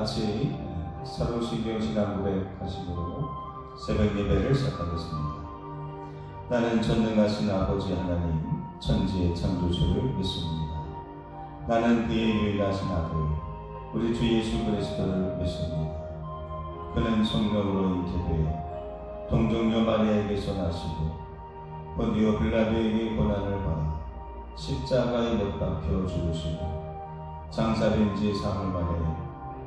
다 같이 사도신경 신앙 고백 하시므로 새벽 예배를 시작하겠습니다. 나는 전능하신 아버지 하나님 천지의 창조주를 믿습니다. 나는 그의 유일하신 아들 우리 주 예수 그리스도를 믿습니다. 그는 성령으로 잉태되어 동정녀 마리아에게서 나시고 본디오 빌라도에게 고난을 받아 십자가에 못 박혀 죽으시고 장사된 지 사흘 만에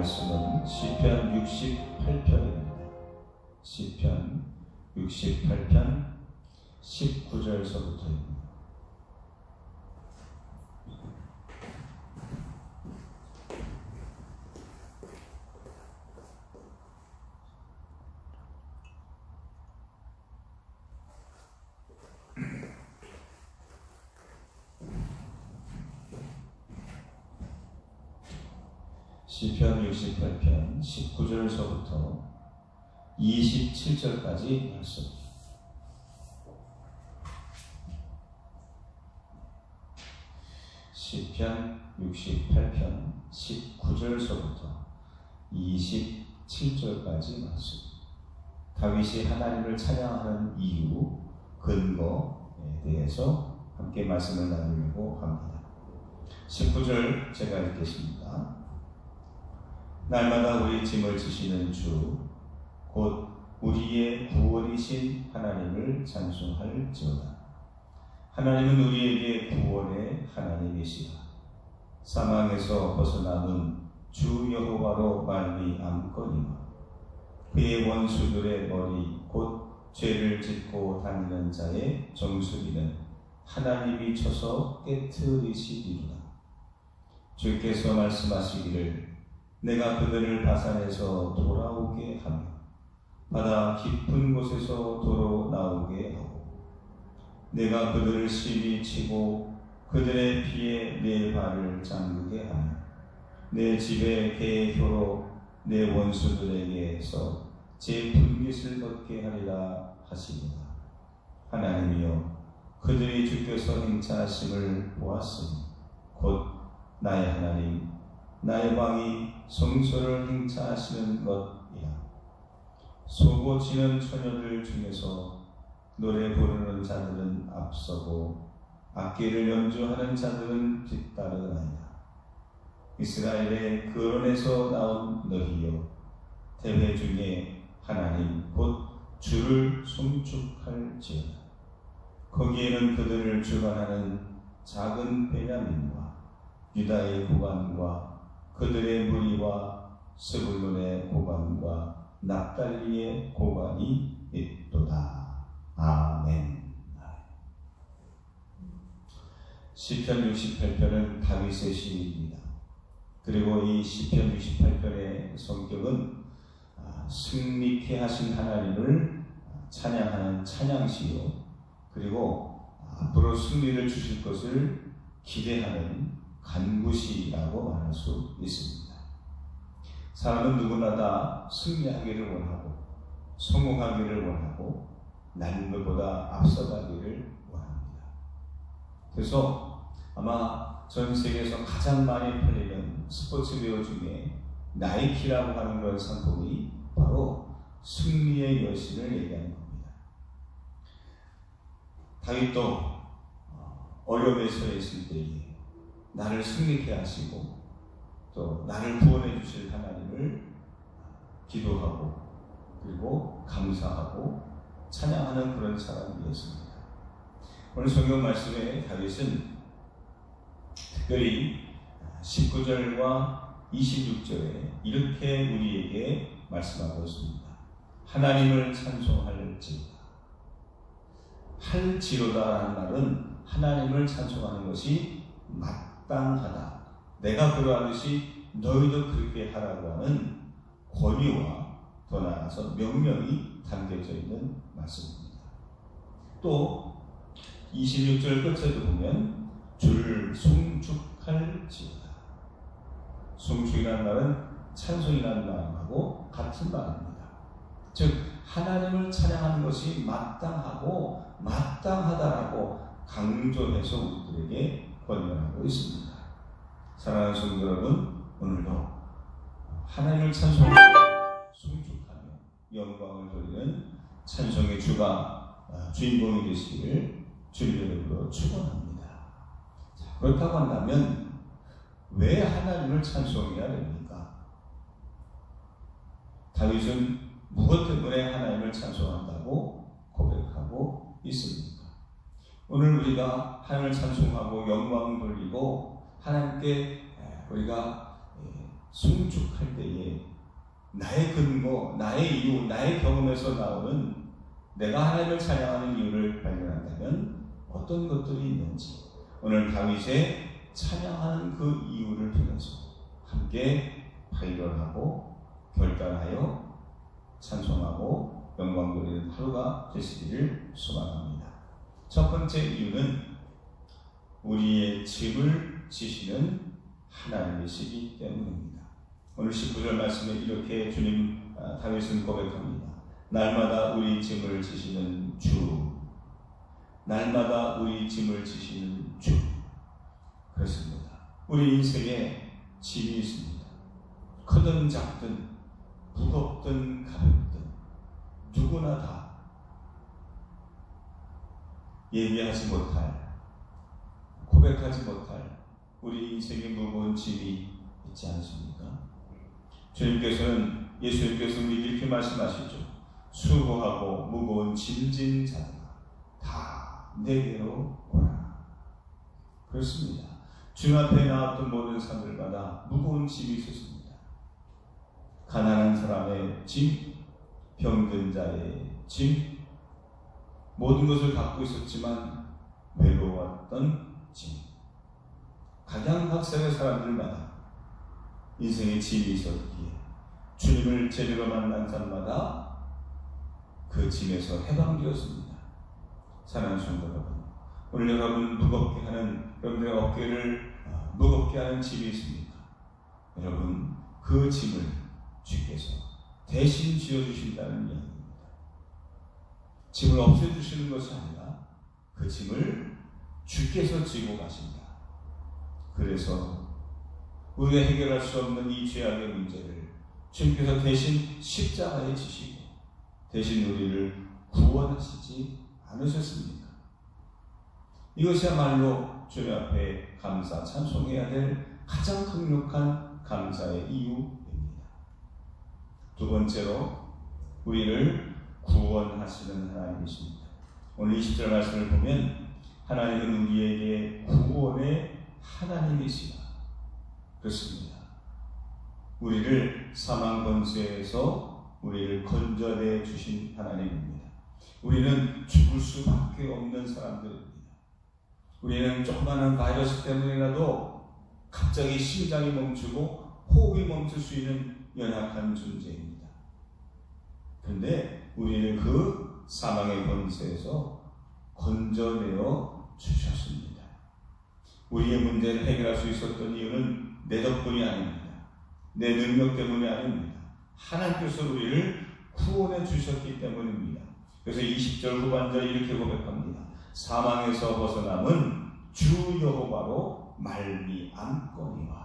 말씀은 시편 68편입니다. 시편 68편 19절서부터입니다. 시편 68편 19절서부터 27절까지 말씀. 시편 68편 19절서부터 27절까지 말씀. 다윗이 하나님을 찬양하는 이유, 근거에 대해서 함께 말씀을 나누려고 합니다. 19절 제가 읽겠습니다. 날마다 우리 짐을 지시는 주, 곧 우리의 구원이신 하나님을 찬송할지어다. 하나님은 우리에게 구원의 하나님이시다. 사망에서 벗어남은 주 여호와로 말미암거니와 그의 원수들의 머리 곧 죄를 짓고 다니는 자의 정수리는 하나님이 쳐서 깨트리시리라. 주께서 말씀하시기를 내가 그들을 바산에서 돌아오게 하며 바다 깊은 곳에서 도로 나오게 하고 내가 그들을 심히 치고 그들의 피에 내 발을 잠그게 하며 내 집에 개의 혀로 내 원수들에게서 제 분깃을 벗게 하리라 하시니라. 하나님이여 그들이 주께서 행차하심을 보았으니 곧 나의 하나님 나의 왕이 성소를 행차하시는 것이라 소고치는 처녀들 중에서 노래 부르는 자들은 앞서고 악기를 연주하는 자들은 뒤따르나이다. 이스라엘의 근원에서 나온 너희여 대회 중에 하나님 곧 주를 송축할지어다. 거기에는 그들을 주관하는 작은 베냐민과 유다의 고관과 그들의 무리와 스불론의 고관과 납달리의 고관이 있도다. 아멘. 시편 68편은 다윗의 시입니다. 그리고 이 시편 68편의 성격은 승리케 하신 하나님을 찬양하는 찬양시요. 그리고 앞으로 승리를 주실 것을 기대하는 간구시라고 말할 수 있습니다. 사람은 누구나 다 승리하기를 원하고 성공하기를 원하고 남들보다 앞서가기를 원합니다. 그래서 아마 전 세계에서 가장 많이 팔리는 스포츠웨어 중에 나이키라고 하는 그런 상품이 바로 승리의 여신을 얘기하는 겁니다. 다윗도 어려움에 처했을 때에 나를 승리케 하시고 또 나를 구원해 주실 하나님을 기도하고 그리고 감사하고 찬양하는 그런 사람이었습니다. 오늘 성경 말씀에 다윗은 특별히 19절과 26절에 이렇게 우리에게 말씀하고 있습니다. 하나님을 찬송할지로다. 할지로다라는 말은 하나님을 찬송하는 것이 마땅하다. 내가 그러하듯이 너희도 그렇게 하라고 하는 권위와 더 나아가서 명령이 담겨져 있는 말씀입니다. 또 26절 끝에도 보면 주를 송축할지어다. 송축이라는 말은 찬송이라는 말하고 같은 말입니다. 즉 하나님을 찬양하는 것이 마땅하고 마땅하다라고 강조해서 우리들에게 권면하고 있습니다. 사랑하는 성도 여러분, 오늘도 하나님을 찬송하고 송축하며 영광을 돌리는 찬송의 주가 어, 주인공이 되시기를 주님의 이름으로 축원합니다. 그렇다고 한다면 왜 하나님을 찬송해야 됩니까? 다윗은 무엇 때문에 하나님을 찬송한다고 있습니까? 오늘 우리가 하나님을 찬송하고 영광 돌리고 하나님께 우리가 송축할 때에 나의 근거, 나의 이유, 나의 경험에서 나오는 내가 하나님을 찬양하는 이유를 발견한다면 어떤 것들이 있는지 오늘 다윗의 찬양하는 그 이유를 통해서 함께 발견하고 결단하여 찬송하고 영광 돌리는 하루가 되시기를 소망합니다. 첫 번째 이유는 우리의 짐을 지시는 하나님이시기 때문입니다. 오늘 19절 말씀에 이렇게 주님 아, 다윗은 고백합니다. 날마다 우리 짐을 지시는 주. 날마다 우리 짐을 지시는 주. 그렇습니다. 우리 인생에 짐이 있습니다. 크든 작든 무겁든 가볍든 누구나 다 얘기하지 못할 고백하지 못할 우리 인생의 무거운 짐이 있지 않습니까? 주님께서는 예수님께서는 이렇게 말씀하시죠. 수고하고 무거운 짐진 자들아 다 내게로 오라. 그렇습니다. 주 앞에 나왔던 모든 사람들마다 무거운 짐이 있었습니다. 가난한 사람의 짐, 병든 자의 짐, 모든 것을 갖고 있었지만 외로웠던 짐. 각양각색의 사람들마다 인생의 짐이 있었기에 주님을 제대로 만난 사람마다 그 짐에서 해방되었습니다. 사랑하는 성도 여러분, 오늘 여러분 무겁게 하는 여러분의 어깨를 어, 무겁게 하는 짐이 있습니까? 여러분 그 짐을 주께서 대신 지어주신다는 이야기입니다. 짐을 없애주시는 것이 아니라 그 짐을 주께서 지고 가신다. 그래서 우리가 해결할 수 없는 이 죄악의 문제를 주님께서 대신 십자가에 지시고 대신 우리를 구원하시지 않으셨습니까? 이것이야말로 주님 앞에 감사 찬송해야 될 가장 강력한 감사의 이유입니다. 두 번째로 우리를 구원하시는 하나님이십니다. 오늘 20절 말씀을 보면 하나님은 우리에게 구원의 하나님이시다. 그렇습니다. 우리를 사망 권세에서 우리를 건져내 주신 하나님입니다. 우리는 죽을 수밖에 없는 사람들입니다. 우리는 조그마한 바이러스 때문이라도 갑자기 심장이 멈추고 호흡이 멈출 수 있는 연약한 존재입니다. 그런데 우리를 그 사망의 권세에서 건져내어 주셨습니다. 우리의 문제를 해결할 수 있었던 이유는 내 덕분이 아닙니다. 내 능력 때문이 아닙니다. 하나님께서 우리를 구원해 주셨기 때문입니다. 그래서 20절 후반절 이렇게 고백합니다. 사망에서 벗어남은 주 여호와로 말미암거니와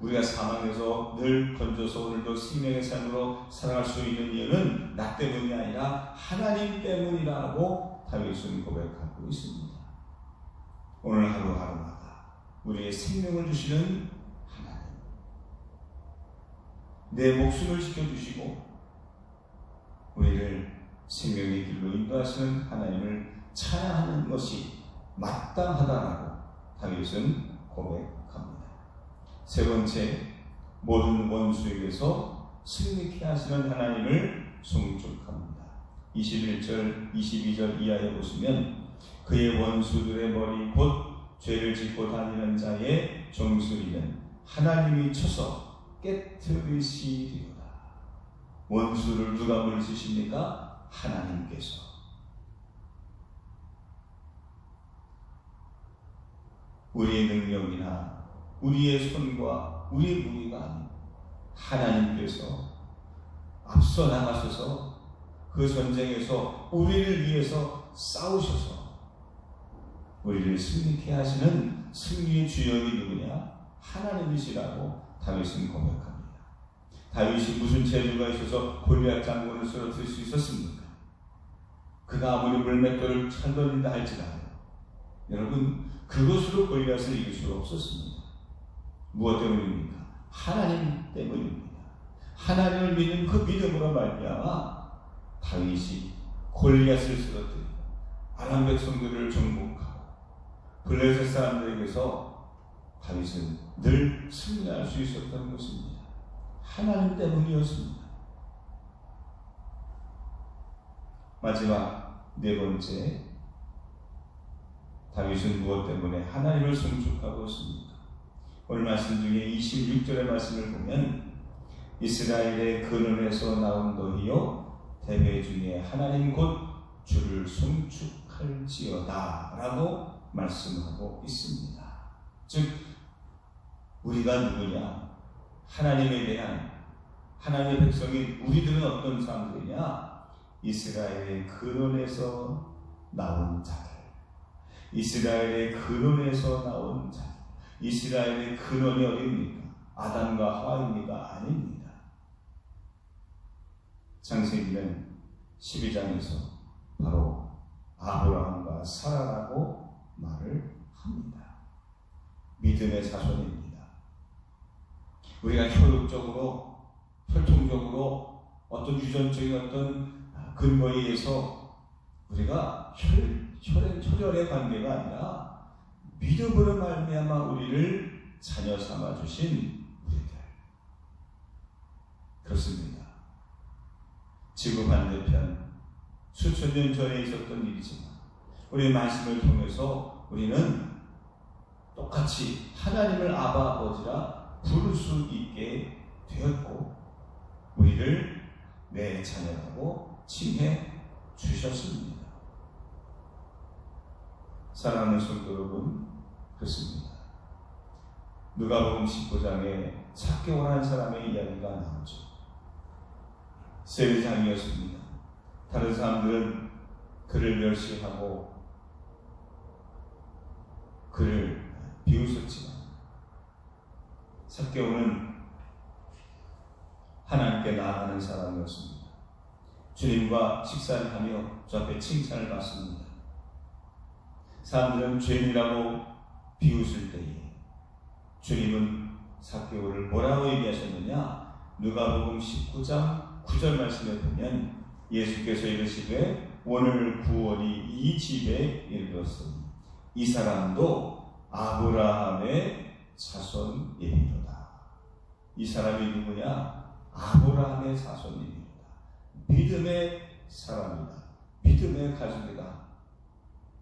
우리가 사망에서 늘 건져서 오늘도 생명의 삶으로 살아갈 수 있는 이유는 나 때문이 아니라 하나님 때문이라고 다윗은 고백하고 있습니다. 오늘 하루하루마다 우리의 생명을 주시는 하나님 내 목숨을 지켜주시고 우리를 생명의 길로 인도하시는 하나님을 찬양하는 것이 마땅하다라고 다윗은 고백합니다. 세 번째, 모든 원수에게서 승리케 하시는 하나님을 송축합니다. 21절, 22절 이하에 보시면 그의 원수들의 머리 곧 죄를 짓고 다니는 자의 정수리는 하나님이 쳐서 깨뜨리시리로다. 원수를 누가 물으십니까? 하나님께서. 우리의 능력이나 우리의 손과 우리의 아닌 하나님께서 앞서 나가셔서 그 전쟁에서 우리를 위해서 싸우셔서 우리를 승리케 하시는 승리의 주역이 누구냐? 하나님이시라고 다윗은 고백합니다. 다윗이 무슨 재주가 있어서 골리앗 장군을 쓰러뜨릴 수 있었습니까? 그가 아무리 물맷돌을 찰돌린다 할지라도 여러분 그것으로 골리앗을 이길 수가 없었습니다. 무엇 때문입니까? 하나님 때문입니다. 하나님을 믿는 그 믿음으로 말미암아 다윗이 골리앗을 쓰러뜨리고 아람 백성들을 정복하고 블레셋 사람들에게서 다윗은 늘 승리할 수 있었던 것입니다. 하나님 때문이었습니다. 마지막 네 번째 다윗은 무엇 때문에 하나님을 송축하고 있습니까? 오늘 말씀 중에 26절의 말씀을 보면 이스라엘의 근원에서 나온 너희요 대회 중에 하나님 곧 주를 송축할지어다 라고 말씀하고 있습니다. 즉 우리가 누구냐? 하나님에 대한 하나님의 백성인 우리들은 어떤 사람들이냐? 이스라엘의 근원에서 나온 자들. 이스라엘의 근원에서 나온 자들 이스라엘의 근원이 어디입니까? 아담과 하와입니까? 아닙니다. 창세기는 12장에서 바로 아브라함과 사라라고 말을 합니다. 믿음의 자손입니다. 우리가 혈육적으로, 혈통적으로 어떤 유전적인 어떤 근거에 의해서 우리가 혈, 혈의, 혈혈의 관계가 아니라 믿음으로 말미암아 우리를 자녀 삼아 주신 우리들 그렇습니다. 지구 반대편 수천 년 전에 있었던 일이지만 우리 말씀을 통해서 우리는 똑같이 하나님을 아바 아버지라 부를 수 있게 되었고 우리를 내 자녀라고 칭해 주셨습니다. 사랑하는 성도 여러분, 그렇습니다. 누가복음 19장에 착격을 한 사람의 이야기가 나오죠. 세리장이었습니다. 다른 사람들은 그를 멸시하고 그를 비웃었지만 삭개오는 하나님께 나아가는 사람이었습니다. 주님과 식사를 하며 저 앞에 칭찬을 받습니다. 사람들은 죄인이라고 비웃을 때에 주님은 삭개오를 뭐라고 얘기하셨느냐? 누가복음 19장 9절 말씀에 보면 예수께서 이르시되 오늘 구원이 이 집에 이르렀으니 이 사람도 아브라함의 자손이니로다. 이 사람이 누구냐? 아브라함의 자손이니로다. 믿음의 사람이다. 믿음의 가족이다.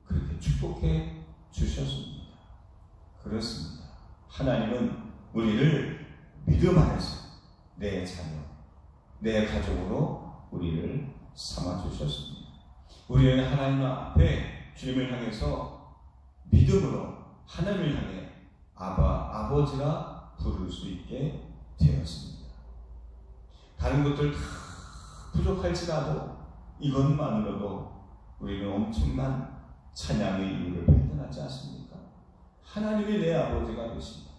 그렇게 축복해 주셨습니다. 그렇습니다. 하나님은 우리를 믿음 안에서 내 자녀, 내 가족으로 우리를 삼아 주셨습니다. 우리는 하나님 앞에 주님을 향해서 믿음으로 하나님을 향해 아바 아버지라 부를 수 있게 되었습니다. 다른 것들 다 부족할지라도 이것만으로도 우리는 엄청난 찬양의 이유를 발견하지 않습니까? 하나님이 내 아버지가 되십니다.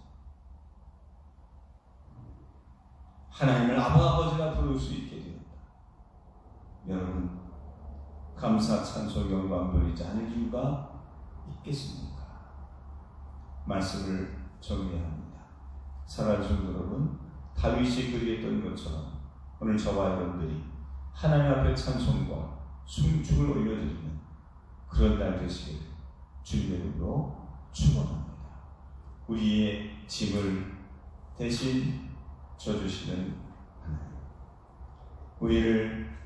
하나님을 아바 아버지라 부를 수 있게 되었다. 여러분 감사 찬송 영광 돌리지 않을 이유가 있겠습니까? 말씀을 정리합니다. 사랑하는 여러분, 다윗이 그리했던 것처럼 오늘 저와 여러분들이 하나님 앞에 찬송과 숭축을 올려드리는 그런 날 되시길 주님의 이름으로 축원합니다. 우리의 짐을 대신 져주시는 하나님, 우리를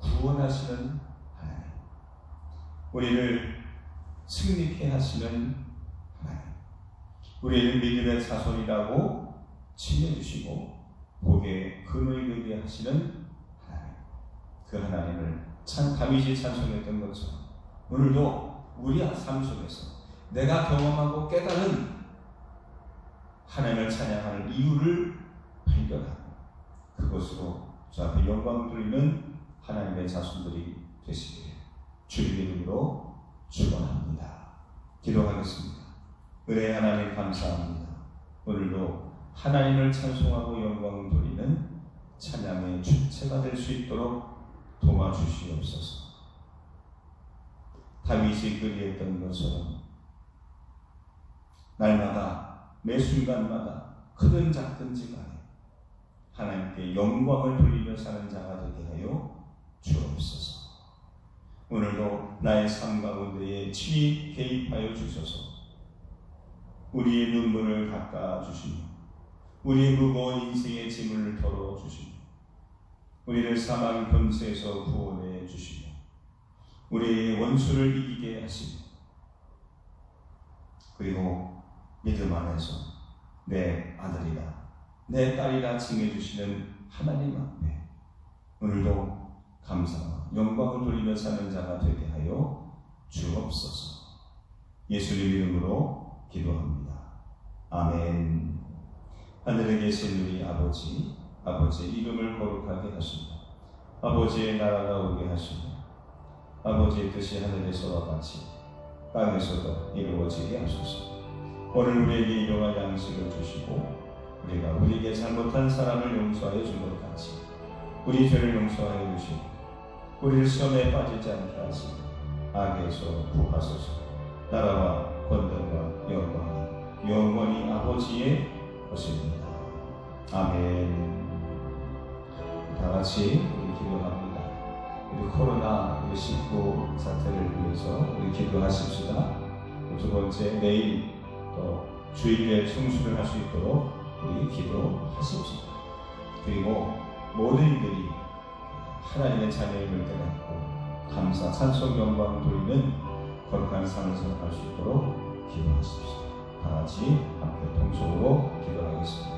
구원하시는 하나님, 우리를 승리케 하시는 하나님. 우리를 믿음의 자손이라고 칭해주시고 복의 근원이 되게 하시는 하나님. 그 하나님을 참 다윗이 찬송했던 것처럼 오늘도 우리 삶 속에서 내가 경험하고 깨달은 하나님을 찬양하는 이유를 발견하고 그것으로 저 앞에 영광 돌리는 하나님의 자손들이 되시기를 주님의 이름으로 축원합니다. 기도하겠습니다. 은혜 하나님 감사합니다. 오늘도 하나님을 찬송하고 영광을 돌리는 찬양의 주체가 될 수 있도록 도와주시옵소서. 다윗이 그리했던 것처럼 날마다 매 순간마다 크든 작든지 간에 하나님께 영광을 돌리며 사는 자가 되게 하여 주옵소서. 오늘도 나의 삶 가운데에 친히 개입하여 주셔서 우리의 눈물을 닦아 주시며 우리의 무거운 인생의 짐을 덜어 주시며 우리를 사망 권세에서 구원해 주시며 우리의 원수를 이기게 하시며 그리고 믿음 안에서 내 아들이라 내 딸이라 칭해주시는 하나님 앞에 오늘도 감사와 영광을 돌리며 사는 자가 되게 하여 주옵소서. 예수님 이름으로 기도합니다. 아멘. 하늘에 계신 우리 아버지, 아버지 이름을 거룩하게 하시며 아버지의 나라가 오게 하시며 아버지의 뜻이 하늘에서와 같이 땅에서도 이루어지게 하소서. 오늘 우리에게 일용할 양식을 주시고 우리가 우리에게 잘못한 사람을 용서하여 준 것 같이 우리 죄를 용서하여 주시고 우리를 시험에 빠지지 않게 하시고 악에서 구하소서 나라와 권능과 영광이 영원히 아버지의 것입니다. 아멘 다 같이 우리 기도합니다. 우리 코로나 19 사태를 위해서 우리 기도하십시다. 두 번째 내일 또 주일에 충수를 할수 있도록 우리 기도하십시다. 그리고 모든 이들이 하나님의 자녀임을 깨닫고 감사, 찬송, 영광을 돌리는 거룩한 삶을 살아갈 수 있도록 기도하십시다. 다 같이 함께 통속으로 기도하겠습니다.